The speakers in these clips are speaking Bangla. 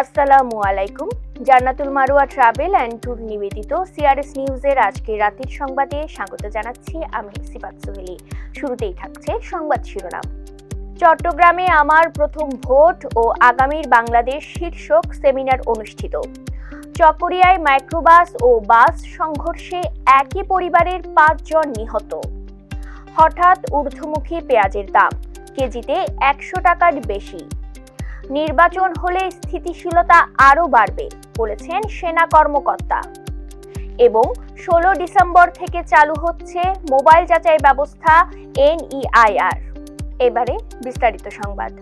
আসসালামু আলাইকুম। Jannatul Marua travel and tour নিবেদিত সিআরএস নিউজের আজকে রাতের সংবাদে স্বাগত জানাচ্ছি আমি সিফাত সোহেলি। শুরুতেই থাকছে সংবাদ শিরোনাম। চট্টগ্রামে আমার প্রথম ভোট ও আগামীর বাংলাদেশ শীর্ষক সেমিনার অনুষ্ঠিত। চকরিয়ায় মাইক্রোবাস ও বাস সংঘর্ষে একই পরিবারের পাঁচজন নিহত। হঠাৎ ঊর্ধ্বমুখী পেঁয়াজের দাম, কেজিতে একশো টাকার বেশি। নির্বাচন হলে স্থিতিশীলতা আরও বাড়বে, বলেছেন সেনা কর্মকর্তা। এবং ষোলো ডিসেম্বর থেকে চালু হচ্ছে মোবাইল যাচাই ব্যবস্থা, এনইআইআর। এবারে বিস্তারিত সংবাদ।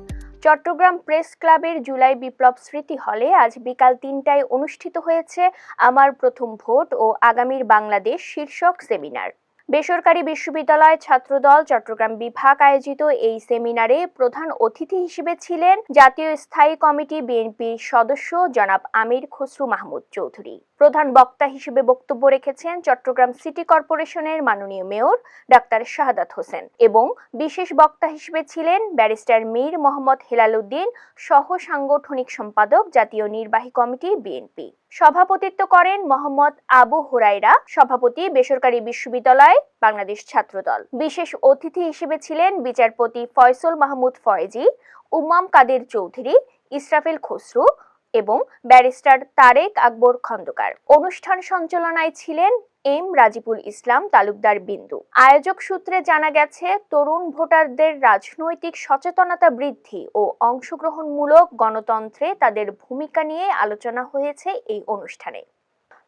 চট্টগ্রাম প্রেস ক্লাবের জুলাই বিপ্লব স্মৃতি হলে আজ বিকাল তিনটায় অনুষ্ঠিত হয়েছে আমার প্রথম ভোট ও আগামীর বাংলাদেশ শীর্ষক সেমিনার। বেসরকারি বিশ্ববিদ্যালয় ছাত্রদল চট্টগ্রাম বিভাগ আয়োজিত এই সেমিনারে প্রধান অতিথি হিসেবে ছিলেন জাতীয় স্থায়ী কমিটি বিএনপির সদস্য জনাব আমির খসরু মাহমুদ চৌধুরী। প্রধান বক্তা হিসেবে বক্তব্য রেখেছেন চট্টগ্রাম সিটি কর্পোরেশনের মাননীয় মেয়র ডাক্তার শাহাদাত হোসেন এবং বিশেষ বক্তা হিসেবে ছিলেন ব্যারিস্টার মীর মোহাম্মদ হেলাল উদ্দিন সহ সাংগঠনিক সম্পাদক জাতীয় নির্বাহী কমিটি বিএনপি। সভাপতিত্ব করেন মোহাম্মদ আবু হুরাইরা সভাপতি বেসরকারি বিশ্ববিদ্যালয়, বাংলাদেশ ছাত্রদল। বিশেষ অতিথি হিসেবে ছিলেন বিচারপতি ফয়সল মাহমুদ ফয়েজি উম্মাম কাদের চৌধুরী, ইসরাফিল খসরু এবং ব্যারিস্টার তারেক আকবর খন্দকার। অনুষ্ঠান সঞ্চালনায় ছিলেন এম রাজিবুল ইসলাম তালুকদার বিন্দু। আয়োজক সূত্রে জানা গেছে, তরুণ ভোটারদের রাজনৈতিক সচেতনতা বৃদ্ধি ও অংশগ্রহণমূলক গণতন্ত্রে তাদের ভূমিকা নিয়ে আলোচনা হয়েছে এই অনুষ্ঠানে।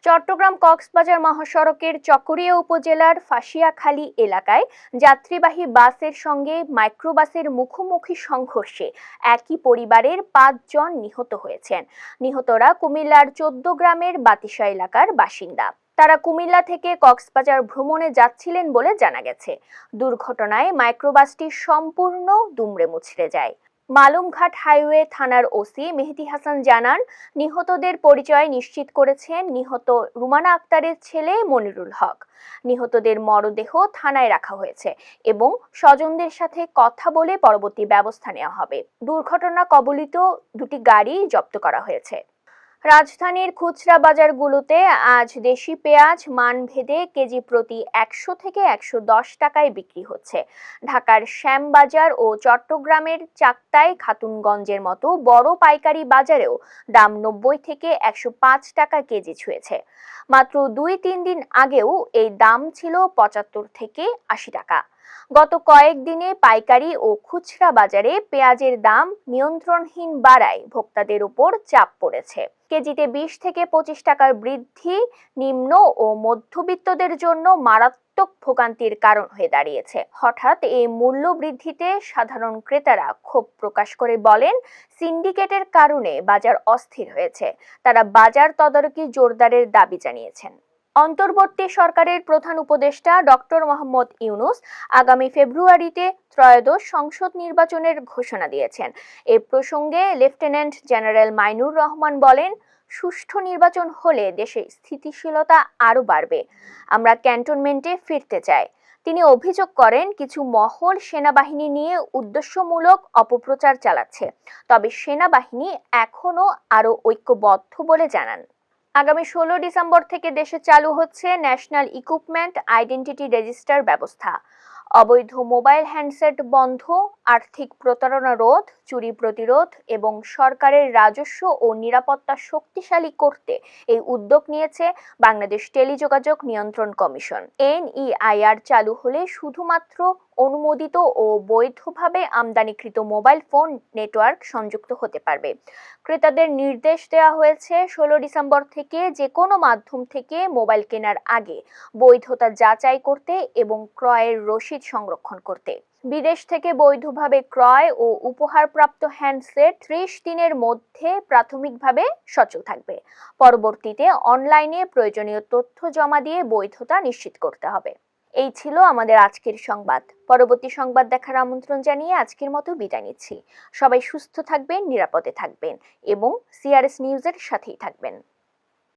চট্টগ্রাম কক্সবাজার মহাসড়কের চকরিয়া উপজেলার ফাঁসিয়াখালী এলাকায় যাত্রীবাহী বাসের সঙ্গে মাইক্রোবাসের মুখোমুখি সংঘর্ষে একই পরিবারের পাঁচজন নিহত হয়েছেন। নিহতরা কুমিল্লার চোদ্দ গ্রামের বাতিসা এলাকার বাসিন্দা। তারা কুমিল্লা থেকে কক্সবাজার ভ্রমণে যাচ্ছিলেন বলে জানা গেছে। দুর্ঘটনায় মাইক্রোবাসটি সম্পূর্ণ দুমড়ে মুছড়ে যায়। মালুমঘাট হাইওয়ে থানার ওসি মেহেদি হাসান জানান, নিহতদের পরিচয় নিশ্চিত করেছেন নিহত রুমানা আক্তারের ছেলে মনিরুল হক। নিহতদের মরদেহ থানায় রাখা হয়েছে এবং স্বজনদের সাথে কথা বলে পরবর্তী ব্যবস্থা নেওয়া হবে। দুর্ঘটনা কবলিত দুটি গাড়ি জব্দ করা হয়েছে। রাজধানীর খুচরা বাজারগুলোতে আজ দেশি পেঁয়াজ, মানভেদে কেজি প্রতি একশো থেকে একশো দশ টাকায় বিক্রি হচ্ছে। ঢাকার শ্যামবাজার ও চট্টগ্রামের চাকতাই খাতুনগঞ্জের মতো বড় পাইকারি বাজারেও দাম নব্বই থেকে একশো পাঁচ টাকা কেজি ছুঁয়েছে। মাত্র দুই তিন দিন আগেও এই দাম ছিল পঁচাত্তর থেকে আশি টাকা। গত কয়েকদিনে পাইকারি ও খুচরা বাজারে পেঁয়াজের দাম নিয়ন্ত্রণহীন বাড়ায় ভোক্তাদের উপর চাপ পড়েছে। কেজিতে বিশ থেকে পঁচিশ টাকার বৃদ্ধি, নিম্ন ও মধ্যবিত্তদের জন্য মারাত্মক ভোগান্তির কারণ হয়ে দাঁড়িয়েছে। হঠাৎ এই মূল্য বৃদ্ধিতে সাধারণ ক্রেতারা ক্ষোভ প্রকাশ করে বলেন, সিন্ডিকেটের কারণে বাজার অস্থির হয়েছে। তারা বাজার তদারকি জোরদারের দাবি জানিয়েছেন। অন্তর্বর্তী সরকারের প্রধান উপদেষ্টা ডক্টর মোহাম্মদ ইউনুস আগামী ফেব্রুয়ারিতে ত্রয়োদশ সংসদ নির্বাচনের ঘোষণা দিয়েছেন। এ প্রসঙ্গে লেফটেন্যান্ট জেনারেল মাইনুর রহমান বলেন, সুষ্ঠু নির্বাচন হলে দেশে স্থিতিশীলতা আরও বাড়বে। আমরা ক্যান্টনমেন্টে ফিরতে চাই। তিনি অভিযোগ করেন, কিছু মহল সেনাবাহিনী নিয়ে উদ্দেশ্যমূলক অপপ্রচার চালাচ্ছে। তবে সেনাবাহিনী এখনও আরও ঐক্যবদ্ধ বলে জানান। আগামী ষোলো ডিসেম্বর থেকে দেশে চালু হচ্ছে ন্যাশনাল ইকুইপমেন্ট আইডেন্টিটি রেজিস্টার ব্যবস্থা। অবৈধ মোবাইল হ্যান্ডসেট বন্ধ আর্থিক প্রতারণা রোধ, চুরি প্রতিরোধ এবং সরকারের রাজস্ব ও নিরাপত্তা শক্তিশালী করতে এই উদ্যোগ নিয়েছে বাংলাদেশ টেলিযোগাযোগ নিয়ন্ত্রণ কমিশন। এনইআইআর চালু হলে শুধুমাত্র অনুমোদিত ও বৈধভাবে আমদানিকৃত মোবাইল ফোন নেটওয়ার্ক সংযুক্ত হতে পারবে। ক্রেতাদের নির্দেশ দেওয়া হয়েছে ষোলো ডিসেম্বর থেকে যে কোনো মাধ্যম থেকে মোবাইল কেনার আগে বৈধতা যাচাই করতে এবং ক্রয়ের রসিদ সংরক্ষণ করতে। বিদেশ থেকে বৈধভাবে ক্রয় ও উপহারপ্রাপ্ত হ্যান্ডসেট ত্রিশ দিনের মধ্যে প্রাথমিকভাবে সচল থাকবে। পরবর্তীতে অনলাইনে প্রয়োজনীয় তথ্য জমা দিয়ে বৈধতা নিশ্চিত করতে হবে। এই ছিল আমাদের আজকের সংবাদ। পরবর্তী সংবাদ দেখার আমন্ত্রণ জানিয়ে আজকের মতো বিদায় নিচ্ছি। সবাই সুস্থ থাকবেন, নিরাপদে থাকবেন এবং সিআরএস নিউজের সাথেই থাকবেন।